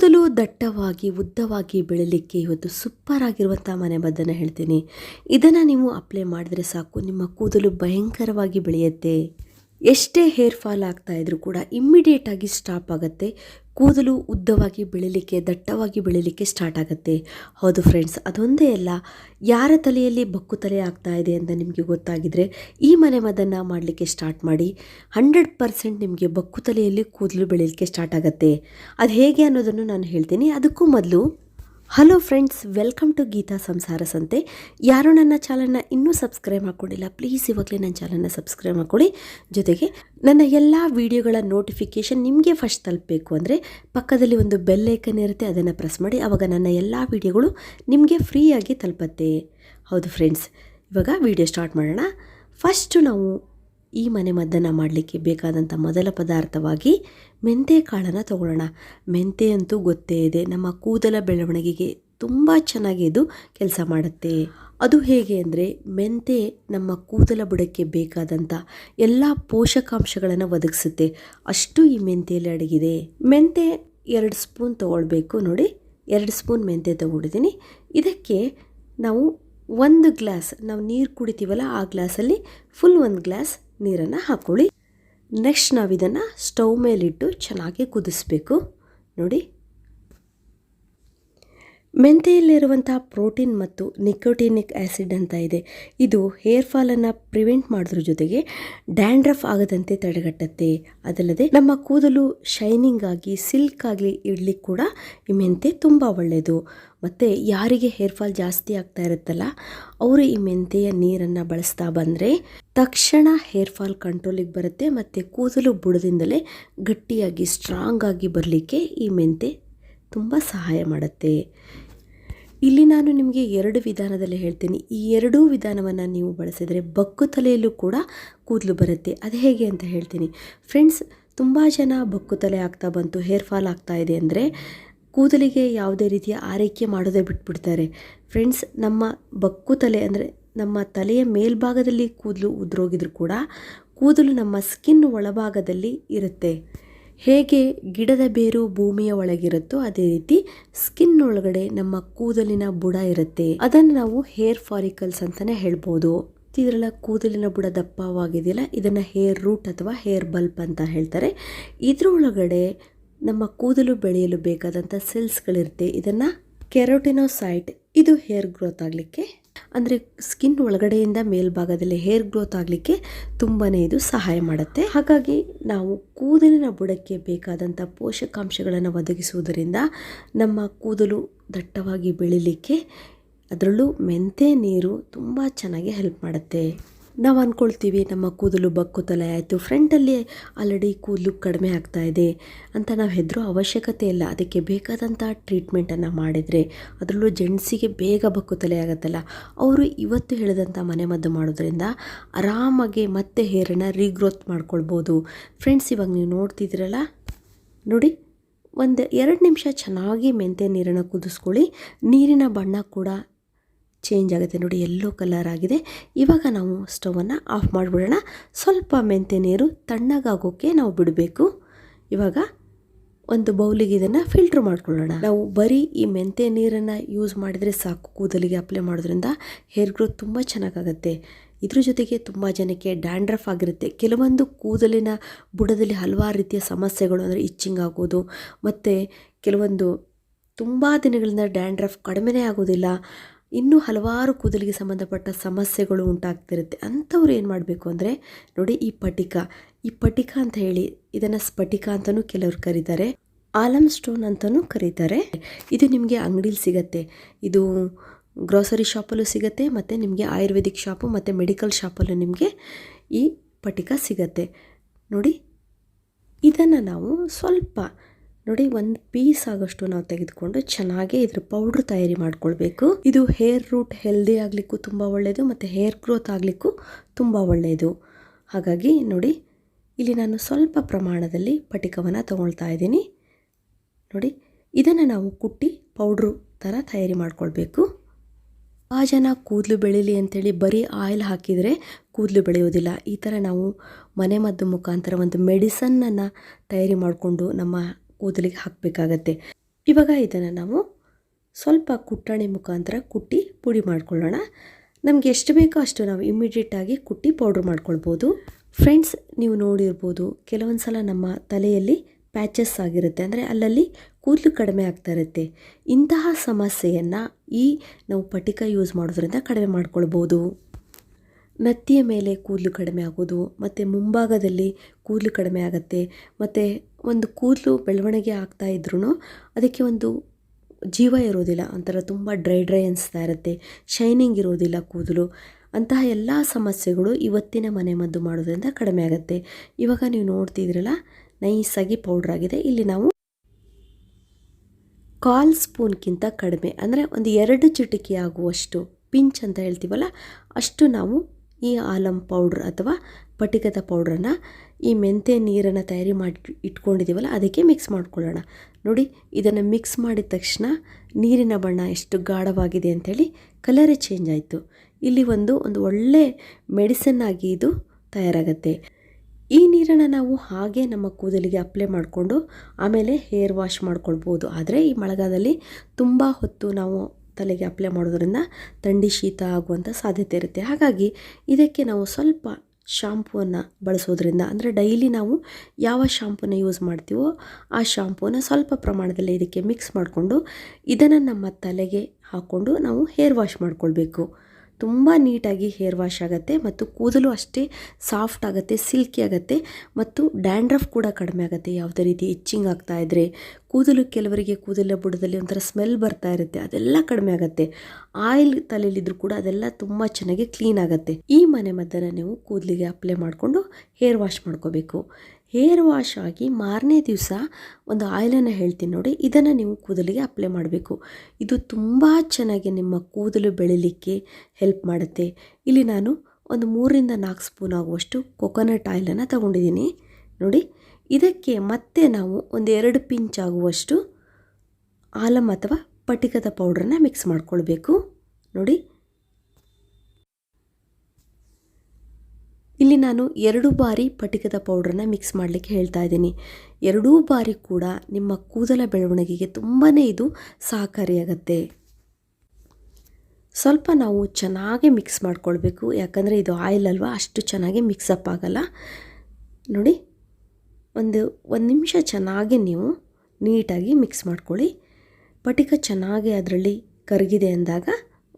ಕೂದಲು ದಟ್ಟವಾಗಿ, ಉದ್ದವಾಗಿ ಬೆಳಲಿಕ್ಕೆ ಇವತ್ತು ಸೂಪರ್ ಆಗಿರುವಂಥ ಮನೆಮದ್ದನ್ನು ಹೇಳ್ತೀನಿ. ಇದನ್ನು ನೀವು ಅಪ್ಲೈ ಮಾಡಿದ್ರೆ ಸಾಕು. ನಿಮ್ಮ ಕೂದಲು ಭಯಂಕರವಾಗಿ ಬೆಳೆಯುತ್ತೆ. ಎಷ್ಟೇ ಹೇರ್ ಫಾಲ್ ಆಗ್ತಾ ಇದ್ರೂ ಕೂಡ ಇಮ್ಮಿಡಿಯೇಟಾಗಿ ಸ್ಟಾಪ್ ಆಗುತ್ತೆ. ಕೂದಲು ಉದ್ದವಾಗಿ ಬೆಳಿಲಿಕ್ಕೆ, ದಟ್ಟವಾಗಿ ಬೆಳಿಲಿಕ್ಕೆ ಸ್ಟಾರ್ಟ್ ಆಗುತ್ತೆ. ಹೌದು ಫ್ರೆಂಡ್ಸ್ ಅದೊಂದೇ ಅಲ್ಲ. ಯಾರ ತಲೆಯಲ್ಲಿ ಬಕ್ಕು ತಲೆ ಆಗ್ತಾ ಇದೆ ಅಂತ ನಿಮಗೆ ಗೊತ್ತಾಗಿದ್ರೆ ಈ ಮನೆ ಮದನ್ನು ಮಾಡಲಿಕ್ಕೆ ಸ್ಟಾರ್ಟ್ ಮಾಡಿ. ಹಂಡ್ರೆಡ್ ಪರ್ಸೆಂಟ್ ನಿಮಗೆ ಬಕ್ಕು ತಲೆಯಲ್ಲಿ ಕೂದಲು ಬೆಳಿಲಿಕ್ಕೆ ಸ್ಟಾರ್ಟ್ ಆಗುತ್ತೆ. ಅದು ಹೇಗೆ ಅನ್ನೋದನ್ನು ನಾನು ಹೇಳ್ತೀನಿ. ಅದಕ್ಕೂ ಮೊದಲು hello friends welcome to Geetha Samsara Santhe ಯಾರು ನನ್ನ ಚಾನಲ್ನ ಇನ್ನೂ ಸಬ್ಸ್ಕ್ರೈಬ್ ಮಾಡ್ಕೊಂಡಿಲ್ಲ ಪ್ಲೀಸ್ ಇವಾಗಲೇ ನನ್ನ ಚಾನಲ್ನ ಸಬ್ಸ್ಕ್ರೈಬ್ ಮಾಡ್ಕೊಳ್ಳಿ ಜೊತೆಗೆ ನನ್ನ ಎಲ್ಲ ವಿಡಿಯೋಗಳ ನೋಟಿಫಿಕೇಷನ್ ನಿಮಗೆ ಫಸ್ಟ್ ತಲುಪಬೇಕು ಅಂದರೆ ಪಕ್ಕದಲ್ಲಿ ಒಂದು ಬೆಲ್ ಐಕನ್ ಇರುತ್ತೆ, ಅದನ್ನು ಪ್ರೆಸ್ ಮಾಡಿ. ಆವಾಗ ನನ್ನ ಎಲ್ಲ ವಿಡಿಯೋಗಳು ನಿಮಗೆ ಫ್ರೀಯಾಗಿ ತಲುಪತ್ತೆ. ಹೌದು ಫ್ರೆಂಡ್ಸ್ ಇವಾಗ ವಿಡಿಯೋ ಸ್ಟಾರ್ಟ್ ಮಾಡೋಣ. ಫಸ್ಟು ನಾವು ಈ ಮನೆ ಮದ್ದನ್ನು ಮಾಡಲಿಕ್ಕೆ ಬೇಕಾದಂಥ ಮೊದಲ ಪದಾರ್ಥವಾಗಿ ಮೆಂತೆ ಕಾಳನ್ನು ತಗೊಳ್ಳೋಣ. ಮೆಂತೆ ಅಂತೂ ಗೊತ್ತೇ ಇದೆ. ನಮ್ಮ ಕೂದಲ ಬೆಳವಣಿಗೆಗೆ ತುಂಬ ಚೆನ್ನಾಗಿ ಇದು ಕೆಲಸ ಮಾಡುತ್ತೆ. ಅದು ಹೇಗೆ ಅಂದರೆ ಮೆಂತೆ ನಮ್ಮ ಕೂದಲ ಬುಡಕ್ಕೆ ಬೇಕಾದಂಥ ಎಲ್ಲ ಪೋಷಕಾಂಶಗಳನ್ನು ಒದಗಿಸುತ್ತೆ. ಅಷ್ಟು ಈ ಮೆಂತೆಯಲ್ಲಿ ಅಡಗಿದೆ. ಮೆಂತೆ ಎರಡು ಸ್ಪೂನ್ ತೊಗೊಳ್ಬೇಕು ನೋಡಿ. ಎರಡು ಸ್ಪೂನ್ ಮೆಂತೆ ತೊಗೊಂಡಿದ್ದೀನಿ. ಇದಕ್ಕೆ ನಾವು ಒಂದು ಗ್ಲಾಸ್, ನಾವು ನೀರು ಕುಡಿತೀವಲ್ಲ ಆ ಗ್ಲಾಸಲ್ಲಿ ಫುಲ್ ಒಂದು ಗ್ಲಾಸ್ ನೀರನ್ನು ಹಾಕ್ಕೊಳ್ಳಿ ನೆಕ್ಸ್ಟ್ ನಾವು ಇದನ್ನು ಸ್ಟವ್ ಮೇಲಿಟ್ಟು ಚೆನ್ನಾಗಿ ಕುದಿಸ್ಬೇಕು. ನೋಡಿ ಮೆಂತೆಯಲ್ಲಿರುವಂಥ ಪ್ರೋಟೀನ್ ಮತ್ತು ನಿಕೋಟಿನಿಕ್ ಆ್ಯಸಿಡ್ ಅಂತ ಇದೆ. ಇದು ಹೇರ್ ಫಾಲನ್ನು ಪ್ರಿವೆಂಟ್ ಮಾಡೋದ್ರ ಜೊತೆಗೆ ಡ್ಯಾಂಡ್ರಫ್ ಆಗದಂತೆ ತಡೆಗಟ್ಟುತ್ತೆ. ಅದಲ್ಲದೆ ನಮ್ಮ ಕೂದಲು ಶೈನಿಂಗ್ ಆಗಿ ಸಿಲ್ಕ್ ಆಗಲಿ ಇಡ್ಲಿಕ್ಕೆ ಕೂಡ ಈ ಮೆಂತೆ ತುಂಬ ಒಳ್ಳೆಯದು ಮತ್ತು ಯಾರಿಗೆ ಹೇರ್ ಫಾಲ್ ಜಾಸ್ತಿ ಆಗ್ತಾ ಇರುತ್ತಲ್ಲ, ಅವರು ಈ ಮೆಂತೆಯ ನೀರನ್ನು ಬಳಸ್ತಾ ಬಂದರೆ ತಕ್ಷಣ ಹೇರ್ ಫಾಲ್ ಕಂಟ್ರೋಲಿಗೆ ಬರುತ್ತೆ. ಮತ್ತು ಕೂದಲು ಬುಡದಿಂದಲೇ ಗಟ್ಟಿಯಾಗಿ ಸ್ಟ್ರಾಂಗ್ ಆಗಿ ಬರಲಿಕ್ಕೆ ಈ ಮೆಂತೆ ತುಂಬ ಸಹಾಯ ಮಾಡುತ್ತೆ. ಇಲ್ಲಿ ನಾನು ನಿಮಗೆ ಎರಡು ವಿಧಾನದಲ್ಲಿ ಹೇಳ್ತೀನಿ. ಈ ಎರಡೂ ವಿಧಾನವನ್ನು ನೀವು ಬಳಸಿದರೆ ಬಕ್ಕು ತಲೆಯಲ್ಲೂ ಕೂಡ ಕೂದಲು ಬರುತ್ತೆ. ಅದು ಹೇಗೆ ಅಂತ ಹೇಳ್ತೀನಿ. ಫ್ರೆಂಡ್ಸ್ ತುಂಬ ಜನ ಬಕ್ಕು ತಲೆ ಆಗ್ತಾ ಬಂತು ಹೇರ್ ಫಾಲ್ ಆಗ್ತಾ ಇದೆ ಅಂದರೆ ಕೂದಲಿಗೆ ಯಾವುದೇ ರೀತಿಯ ಆರೈಕೆ ಮಾಡೋದೇ ಬಿಟ್ಬಿಡ್ತಾರೆ. ಫ್ರೆಂಡ್ಸ್ ನಮ್ಮ ಬಕ್ಕು ತಲೆ ಅಂದರೆ ನಮ್ಮ ತಲೆಯ ಮೇಲ್ಭಾಗದಲ್ಲಿ ಕೂದಲು ಉದುರೋಗಿದ್ರು ಕೂಡ ಕೂದಲು ನಮ್ಮ ಸ್ಕಿನ್ ಒಳಭಾಗದಲ್ಲಿ ಇರುತ್ತೆ. ಹೇಗೆ ಗಿಡದ ಬೇರು ಭೂಮಿಯ ಒಳಗಿರುತ್ತೋ ಅದೇ ರೀತಿ ಸ್ಕಿನ್ ಒಳಗಡೆ ನಮ್ಮ ಕೂದಲಿನ ಬುಡ ಇರುತ್ತೆ. ಅದನ್ನು ನಾವು ಹೇರ್ ಫಾರಿಕಲ್ಸ್ ಅಂತಾನೆ ಹೇಳ್ಬೋದು. ಇದರಲ್ಲ ಕೂದಲಿನ ಬುಡ ದಪ್ಪವಾಗಿದೆಯಲ್ಲ, ಇದನ್ನು ಹೇರ್ ರೂಟ್ ಅಥವಾ ಹೇರ್ ಬಲ್ಪ್ ಅಂತ ಹೇಳ್ತಾರೆ. ಇದರೊಳಗಡೆ ನಮ್ಮ ಕೂದಲು ಬೆಳೆಯಲು ಬೇಕಾದಂಥ ಸೆಲ್ಸ್ಗಳಿರುತ್ತೆ ಇದನ್ನು ಕೆರೋಟಿನೋಸೈಟ್, ಇದು ಹೇರ್ ಗ್ರೋತ್ ಆಗಲಿಕ್ಕೆ ಅಂದರೆ ಸ್ಕಿನ್ ಒಳಗಡೆಯಿಂದ ಮೇಲ್ಭಾಗದಲ್ಲಿ ಹೇರ್ ಗ್ರೋತ್ ಆಗಲಿಕ್ಕೆ ತುಂಬಾ ಇದು ಸಹಾಯ ಮಾಡುತ್ತೆ. ಹಾಗಾಗಿ ನಾವು ಕೂದಲಿನ ಬುಡಕ್ಕೆ ಬೇಕಾದಂಥ ಪೋಷಕಾಂಶಗಳನ್ನು ಒದಗಿಸುವುದರಿಂದ ನಮ್ಮ ಕೂದಲು ದಟ್ಟವಾಗಿ ಬೆಳಿಲಿಕ್ಕೆ ಅದರಲ್ಲೂ ಮೆಂತೆ, ನೀರು ತುಂಬ ಚೆನ್ನಾಗಿ ಹೆಲ್ಪ್ ಮಾಡುತ್ತೆ. ನಾವು ಅಂದ್ಕೊಳ್ತೀವಿ ನಮ್ಮ ಕೂದಲು ಬಕ್ಕು ತಲೆ ಆಯಿತು ಫ್ರಂಟಲ್ಲಿ ಆಲ್ರೆಡಿ ಕೂದಲು ಕಡಿಮೆ ಆಗ್ತಾ ಇದೆ ಅಂತ ನಾವು ಹೆದರೋ ಅವಶ್ಯಕತೆ ಇಲ್ಲ. ಅದಕ್ಕೆ ಬೇಕಾದಂಥ ಟ್ರೀಟ್ಮೆಂಟನ್ನು ಮಾಡಿದರೆ ಅದರಲ್ಲೂ ಜೆಂಟ್ಸಿಗೆ ಬೇಗ ಬಕ್ಕು ತಲೆ ಆಗುತ್ತಲ್ಲ. ಅವರು ಇವತ್ತು ಹೇಳಿದಂಥ ಮನೆಮದ್ದು ಮಾಡೋದ್ರಿಂದ ಆರಾಮಾಗಿ ಮತ್ತೆ ಹೇರನ್ನು ರೀಗ್ರೋತ್ ಮಾಡ್ಕೊಳ್ಬೋದು. ಫ್ರೆಂಡ್ಸ್ ಇವಾಗ ನೀವು ನೋಡ್ತಿದ್ದೀರಲ್ಲ? ನೋಡಿ, ಒಂದು ಎರಡು ನಿಮಿಷ ಚೆನ್ನಾಗಿ ಮೆಂತೆ ನೀರನ್ನು ಕುದಿಸ್ಕೊಳ್ಳಿ. ನೀರಿನ ಬಣ್ಣ ಕೂಡ ಚೇಂಜ್ ಆಗುತ್ತೆ ನೋಡಿ ಎಲ್ಲೋ ಕಲರ್ ಆಗಿದೆ. ಇವಾಗ ನಾವು ಸ್ಟವನ್ನು ಆಫ್ ಮಾಡಿಬಿಡೋಣ. ಸ್ವಲ್ಪ ಮೆಂತೆ ನೀರು ತಣ್ಣಗಾಗೋಕ್ಕೆ ನಾವು ಬಿಡಬೇಕು. ಇವಾಗ ಒಂದು ಬೌಲಿಗೆ ಇದನ್ನು ಫಿಲ್ಟ್ರ್ ಮಾಡ್ಕೊಳ್ಳೋಣ. ನಾವು ಬರೀ ಈ ಮೆಂತೆ ನೀರನ್ನು ಯೂಸ್ ಮಾಡಿದರೆ ಸಾಕು, ಕೂದಲಿಗೆ ಅಪ್ಲೈ ಮಾಡೋದ್ರಿಂದ ಹೇರ್ ಗ್ರೋತ್ ತುಂಬ ಚೆನ್ನಾಗಾಗುತ್ತೆ. ಇದ್ರ ಜೊತೆಗೆ ತುಂಬ ಜನಕ್ಕೆ ಡ್ಯಾಂಡ್ರಫ್ ಆಗಿರುತ್ತೆ. ಕೆಲವೊಂದು ಕೂದಲಿನ ಬುಡದಲ್ಲಿ ಹಲವಾರು ರೀತಿಯ ಸಮಸ್ಯೆಗಳು ಅಂದರೆ ಇಚ್ಚಿಂಗ್ ಆಗೋದು, ಮತ್ತು ಕೆಲವೊಂದು ತುಂಬ ದಿನಗಳಿಂದ ಡ್ಯಾಂಡ್ರಫ್ ಕಡಿಮೆನೇ ಆಗೋದಿಲ್ಲ. ಇನ್ನೂ ಹಲವಾರು ಕೂದಲಿಗೆ ಸಂಬಂಧಪಟ್ಟ ಸಮಸ್ಯೆಗಳು ಉಂಟಾಗ್ತಿರುತ್ತೆ. ಅಂಥವ್ರು ಏನು ಮಾಡಬೇಕು ಅಂದರೆ, ನೋಡಿ ಈ ಪಟಿಕ ಈ ಪಟಿಕ ಅಂತ ಹೇಳಿ, ಇದನ್ನು ಸ್ಫಟಿಕ ಅಂತಲೂ ಕೆಲವರು ಕರೀತಾರೆ. ಆಲಮ್ ಸ್ಟೋನ್ ಅಂತಲೂ ಕರೀತಾರೆ. ಇದು ನಿಮಗೆ ಅಂಗಡೀಲಿ ಸಿಗತ್ತೆ. ಇದು ಗ್ರೋಸರಿ ಶಾಪಲ್ಲೂ ಸಿಗುತ್ತೆ, ಮತ್ತು ನಿಮಗೆ ಆಯುರ್ವೇದಿಕ್ ಶಾಪು, ಮತ್ತು ಮೆಡಿಕಲ್ ಶಾಪಲ್ಲೂ ನಿಮಗೆ ಈ ಪಟಿಕ ಸಿಗತ್ತೆ. ನೋಡಿ, ಇದನ್ನು ನಾವು ಸ್ವಲ್ಪ ನೋಡಿ, ಒಂದು ಪೀಸ್ ಆಗೋಷ್ಟು ನಾವು ತೆಗೆದುಕೊಂಡು ಚೆನ್ನಾಗಿ ಇದ್ರ ಪೌಡ್ರ್ ತಯಾರಿ ಮಾಡ್ಕೊಳ್ಬೇಕು. ಇದು ಹೇರ್ ರೂಟ್ ಹೆಲ್ದಿ ಆಗಲಿಕ್ಕೂ ತುಂಬ ಒಳ್ಳೆಯದು ಮತ್ತು ಹೇರ್ ಗ್ರೋತ್ ಆಗಲಿಕ್ಕೂ ತುಂಬ ಒಳ್ಳೆಯದು ಹಾಗಾಗಿ ನೋಡಿ, ಇಲ್ಲಿ ನಾನು ಸ್ವಲ್ಪ ಪ್ರಮಾಣದಲ್ಲಿ ಪಟಿಕವನ್ನು ತಗೊಳ್ತಾ ಇದ್ದೀನಿ. ನೋಡಿ, ಇದನ್ನು ನಾವು ಕುಟ್ಟಿ ಪೌಡ್ರು ಥರ ತಯಾರಿ ಮಾಡ್ಕೊಳ್ಬೇಕು. ಆ ಜನ ಕೂದಲು ಬೆಳೀಲಿ ಅಂಥೇಳಿ ಬರೀ ಆಯಿಲ್ ಹಾಕಿದರೆ ಕೂದಲು ಬೆಳೆಯೋದಿಲ್ಲ ಈ ಥರ ನಾವು ಮನೆಮದ್ದು ಮುಖಾಂತರ ಒಂದು ಮೆಡಿಸನ್ನನ್ನು ತಯಾರಿ ಮಾಡಿಕೊಂಡು ನಮ್ಮ ಕೂದಲಿಗೆ ಹಾಕಬೇಕಾಗತ್ತೆ. ಇವಾಗ ಇದನ್ನು ನಾವು ಸ್ವಲ್ಪ ಕುಟ್ಟಣೆ ಮುಖಾಂತರ ಕುಟ್ಟಿ ಪುಡಿ ಮಾಡ್ಕೊಳ್ಳೋಣ. ನಮಗೆ ಎಷ್ಟು ಬೇಕೋ ಅಷ್ಟು ನಾವು ಇಮ್ಮಿಡಿಯೇಟಾಗಿ ಕುಟ್ಟಿ ಪೌಡ್ರ್ ಮಾಡ್ಕೊಳ್ಬೋದು. ಫ್ರೆಂಡ್ಸ್ ನೀವು ನೋಡಿರ್ಬೋದು ಕೆಲವೊಂದು ಸಲ ನಮ್ಮ ತಲೆಯಲ್ಲಿ ಪ್ಯಾಚಸ್ ಆಗಿರುತ್ತೆ. ಅಂದರೆ ಅಲ್ಲಲ್ಲಿ ಕೂದಲು ಕಡಿಮೆ ಆಗ್ತಾ ಇರುತ್ತೆ. ಇಂತಹ ಸಮಸ್ಯೆಯನ್ನು ಈ ನಾವು ಪಟಿಕ ಯೂಸ್ ಮಾಡೋದ್ರಿಂದ ಕಡಿಮೆ ಮಾಡ್ಕೊಳ್ಬೋದು. ನತ್ತಿಯ ಮೇಲೆ ಕೂದಲು ಕಡಿಮೆ ಆಗೋದು, ಮತ್ತು ಮುಂಭಾಗದಲ್ಲಿ ಕೂದಲು ಕಡಿಮೆ ಆಗುತ್ತೆ, ಮತ್ತು ಒಂದು ಕೂದಲು ಬೆಳವಣಿಗೆ ಆಗ್ತಾ ಇದ್ರೂ ಅದಕ್ಕೆ ಒಂದು ಜೀವ ಇರೋದಿಲ್ಲ, ಒಂಥರ ತುಂಬ ಡ್ರೈ ಡ್ರೈ ಅನಿಸ್ತಾ ಇರುತ್ತೆ, ಶೈನಿಂಗ್ ಇರೋದಿಲ್ಲ ಕೂದಲು. ಅಂತಹ ಎಲ್ಲ ಸಮಸ್ಯೆಗಳು ಇವತ್ತಿನ ಮನೆ ಮದ್ದು ಮಾಡೋದ್ರಿಂದ ಕಡಿಮೆ ಆಗುತ್ತೆ. ಇವಾಗ ನೀವು ನೋಡ್ತಿದ್ರಲ್ಲ ನೈಸಾಗಿ ಪೌಡ್ರ್ ಆಗಿದೆ. ಇಲ್ಲಿ ನಾವು ಕಾಲ್ ಸ್ಪೂನ್ಗಿಂತ ಕಡಿಮೆ, ಅಂದರೆ ಒಂದು ಎರಡು ಚಿಟಿಕೆ ಆಗುವಷ್ಟು ಪಿಂಚ್ ಅಂತ ಹೇಳ್ತೀವಲ್ಲ, ಅಷ್ಟು ನಾವು ಈ ಆಲಂ ಪೌಡ್ರ್ ಅಥವಾ ಪಟಿಕದ ಪೌಡ್ರನ್ನು ಈ ಮೆಂತೆ ನೀರನ್ನು ತಯಾರಿ ಮಾಡಿ ಇಟ್ಕೊಂಡಿದ್ದೀವಲ್ಲ ಅದಕ್ಕೆ ಮಿಕ್ಸ್ ಮಾಡ್ಕೊಳ್ಳೋಣ. ನೋಡಿ, ಇದನ್ನು ಮಿಕ್ಸ್ ಮಾಡಿದ ತಕ್ಷಣ ನೀರಿನ ಬಣ್ಣ ಎಷ್ಟು ಗಾಢವಾಗಿದೆ ಅಂಥೇಳಿ ಕಲರೇ ಚೇಂಜ್ ಆಯಿತು. ಇಲ್ಲಿ ಒಂದು ಒಂದು ಒಳ್ಳೆ ಮೆಡಿಸನ್ ಆಗಿ ಇದು ತಯಾರಾಗುತ್ತೆ. ಈ ನೀರನ್ನು ನಾವು ಹಾಗೆ ನಮ್ಮ ಕೂದಲಿಗೆ ಅಪ್ಲೈ ಮಾಡಿಕೊಂಡು ಆಮೇಲೆ ಹೇರ್ ವಾಶ್ ಮಾಡ್ಕೊಳ್ಬೋದು. ಆದರೆ ಈ ಮಳೆಗಾಲದಲ್ಲಿ ತುಂಬ ಹೊತ್ತು ನಾವು ತಲೆಗೆ ಅಪ್ಲೈ ಮಾಡೋದ್ರಿಂದ ಥಂಡಿ ಶೀತ ಆಗುವಂಥ ಸಾಧ್ಯತೆ ಇರುತ್ತೆ. ಹಾಗಾಗಿ ಇದಕ್ಕೆ ನಾವು ಸ್ವಲ್ಪ ಶಾಂಪೂವನ್ನು ಬಳಸೋದ್ರಿಂದ, ಅಂದರೆ ಡೈಲಿ ನಾವು ಯಾವ ಶಾಂಪೂನ ಯೂಸ್ ಮಾಡ್ತೀವೋ ಆ ಶಾಂಪೂನ ಸ್ವಲ್ಪ ಪ್ರಮಾಣದಲ್ಲಿ ಇದಕ್ಕೆ ಮಿಕ್ಸ್ ಮಾಡಿಕೊಂಡು ಇದನ್ನು ನಮ್ಮ ತಲೆಗೆ ಹಾಕ್ಕೊಂಡು ನಾವು ಹೇರ್ ವಾಶ್ ಮಾಡ್ಕೊಳ್ಬೇಕು. ತುಂಬ ನೀಟಾಗಿ ಹೇರ್ ವಾಶ್ ಆಗುತ್ತೆ ಮತ್ತು ಕೂದಲು ಅಷ್ಟೇ ಸಾಫ್ಟ್ ಆಗುತ್ತೆ, ಸಿಲ್ಕಿ ಆಗುತ್ತೆ ಮತ್ತು ಡ್ಯಾಂಡ್ರಫ್ ಕೂಡ ಕಡಿಮೆ ಆಗುತ್ತೆ. ಯಾವುದೇ ರೀತಿ ಇಚ್ಚಿಂಗ್ ಆಗ್ತಾ ಇದ್ದರೆ ಕೂದಲು ಕೆಲವರಿಗೆ ಕೂದಲ ಬುಡದಲ್ಲಿ ಒಂಥರ ಸ್ಮೆಲ್ ಬರ್ತಾ ಇರುತ್ತೆ, ಅದೆಲ್ಲ ಕಡಿಮೆ ಆಗುತ್ತೆ. ಆಯಿಲ್ ತಲೆಯಲ್ಲಿದ್ದರೂ ಕೂಡ ಅದೆಲ್ಲ ತುಂಬ ಚೆನ್ನಾಗಿ ಕ್ಲೀನ್ ಆಗುತ್ತೆ. ಈ ಮನೆ ಮದ್ದನ್ನು ನೀವು ಕೂದಲಿಗೆ ಅಪ್ಲೈ ಮಾಡಿಕೊಂಡು ಹೇರ್ ವಾಶ್ ಮಾಡ್ಕೋಬೇಕು. ಹೇರ್ ವಾಶ್ ಆಗಿ ಮಾರನೇ ದಿವಸ ಒಂದು ಆಯಿಲನ್ನು ಹೇಳ್ತೀನಿ ನೋಡಿ, ಇದನ್ನು ನೀವು ಕೂದಲಿಗೆ ಅಪ್ಲೈ ಮಾಡಬೇಕು. ಇದು ತುಂಬ ಚೆನ್ನಾಗಿ ನಿಮ್ಮ ಕೂದಲು ಬೆಳಿಲಿಕ್ಕೆ ಹೆಲ್ಪ್ ಮಾಡುತ್ತೆ. ಇಲ್ಲಿ ನಾನು ಒಂದು ಮೂರರಿಂದ ನಾಲ್ಕು ಸ್ಪೂನ್ ಆಗುವಷ್ಟು ಕೊಕೊನಟ್ ಆಯಿಲನ್ನು ತಗೊಂಡಿದ್ದೀನಿ. ನೋಡಿ, ಇದಕ್ಕೆ ಮತ್ತೆ ನಾವು ಒಂದು ಎರಡು ಪಿಂಚ್ ಆಗುವಷ್ಟು ಆಲಮ್ ಅಥವಾ ಪಟಿಕದ ಪೌಡ್ರನ್ನು ಮಿಕ್ಸ್ ಮಾಡ್ಕೊಳ್ಬೇಕು. ನೋಡಿ ಇಲ್ಲಿ ನಾನು ಎರಡು ಬಾರಿ ಪಟಿಕದ ಪೌಡ್ರನ್ನ ಮಿಕ್ಸ್ ಮಾಡಲಿಕ್ಕೆ ಹೇಳ್ತಾ ಇದ್ದೀನಿ. ಎರಡೂ ಬಾರಿ ಕೂಡ ನಿಮ್ಮ ಕೂದಲ ಬೆಳವಣಿಗೆಗೆ ತುಂಬಾ ಇದು ಸಹಕಾರಿಯಾಗತ್ತೆ. ಸ್ವಲ್ಪ ನಾವು ಚೆನ್ನಾಗಿ ಮಿಕ್ಸ್ ಮಾಡ್ಕೊಳ್ಬೇಕು. ಯಾಕಂದರೆ ಇದು ಆಯಿಲ್ ಅಲ್ವಾ, ಅಷ್ಟು ಚೆನ್ನಾಗಿ ಮಿಕ್ಸಪ್ ಆಗಲ್ಲ. ನೋಡಿ, ಒಂದು ಒಂದು ನಿಮಿಷ ಚೆನ್ನಾಗಿ ನೀವು ನೀಟಾಗಿ ಮಿಕ್ಸ್ ಮಾಡ್ಕೊಳ್ಳಿ. ಪಟಿಕ ಚೆನ್ನಾಗಿ ಅದರಲ್ಲಿ ಕರಗಿದೆ ಅಂದಾಗ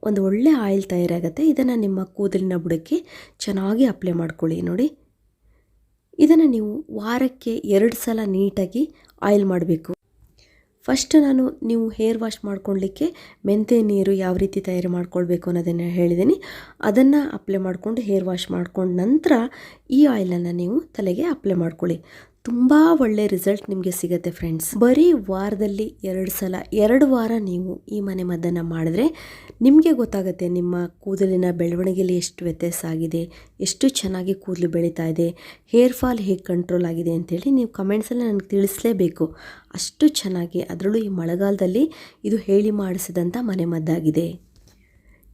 ಒಂದು ಒಳ್ಳೆ ಆಯಿಲ್ ತಯಾರಾಗುತ್ತೆ. ಇದನ್ನು ನಿಮ್ಮ ಕೂದಲಿನ ಬುಡಕ್ಕೆ ಚೆನ್ನಾಗಿ ಅಪ್ಲೈ ಮಾಡ್ಕೊಳ್ಳಿ ನೋಡಿ. ಇದನ್ನು ನೀವು ವಾರಕ್ಕೆ ಎರಡು ಸಲ ನೀಟಾಗಿ ಆಯಿಲ್ ಮಾಡಬೇಕು. ಫಸ್ಟ್ ನಾನು ನೀವು ಹೇರ್ ವಾಶ್ ಮಾಡ್ಕೊಳ್ಳಿಕ್ಕೆ ಮೆಂತೆ ನೀರು ಯಾವ ರೀತಿ ತಯಾರಿ ಮಾಡ್ಕೊಳ್ಬೇಕು ಅನ್ನೋದನ್ನು ಹೇಳಿದ್ದೀನಿ. ಅದನ್ನು ಅಪ್ಲೈ ಮಾಡಿಕೊಂಡು ಹೇರ್ ವಾಶ್ ಮಾಡ್ಕೊಂಡು ನಂತರ ಈ ಆಯಿಲನ್ನು ನೀವು ತಲೆಗೆ ಅಪ್ಲೈ ಮಾಡ್ಕೊಳ್ಳಿ. ತುಂಬ ಒಳ್ಳೆ ರಿಸಲ್ಟ್ ನಿಮಗೆ ಸಿಗುತ್ತೆ ಫ್ರೆಂಡ್ಸ್ ಬರೀ ವಾರದಲ್ಲಿ ಎರಡು ಸಲ, ಎರಡು ವಾರ ನೀವು ಈ ಮನೆ ಮದ್ದನ್ನು ಮಾಡಿದ್ರೆ ನಿಮಗೆ ಗೊತ್ತಾಗುತ್ತೆ ನಿಮ್ಮ ಕೂದಲಿನ ಬೆಳವಣಿಗೆಯಲ್ಲಿ ಎಷ್ಟು ವ್ಯತ್ಯಾಸ ಆಗಿದೆ, ಎಷ್ಟು ಚೆನ್ನಾಗಿ ಕೂದಲು ಬೆಳೀತಾ ಇದೆ ಹೇರ್ ಫಾಲ್ ಹೇಗೆ ಕಂಟ್ರೋಲ್ ಆಗಿದೆ ಅಂತೇಳಿ ನೀವು ಕಮೆಂಟ್ಸಲ್ಲಿ ನನಗೆ ತಿಳಿಸಲೇಬೇಕು. ಅಷ್ಟು ಚೆನ್ನಾಗಿ ಅದರಲ್ಲೂ ಈ ಮಳೆಗಾಲದಲ್ಲಿ ಇದು ಹೇಳಿ ಮಾಡಿಸಿದಂಥ ಮನೆ ಮದ್ದಾಗಿದೆ.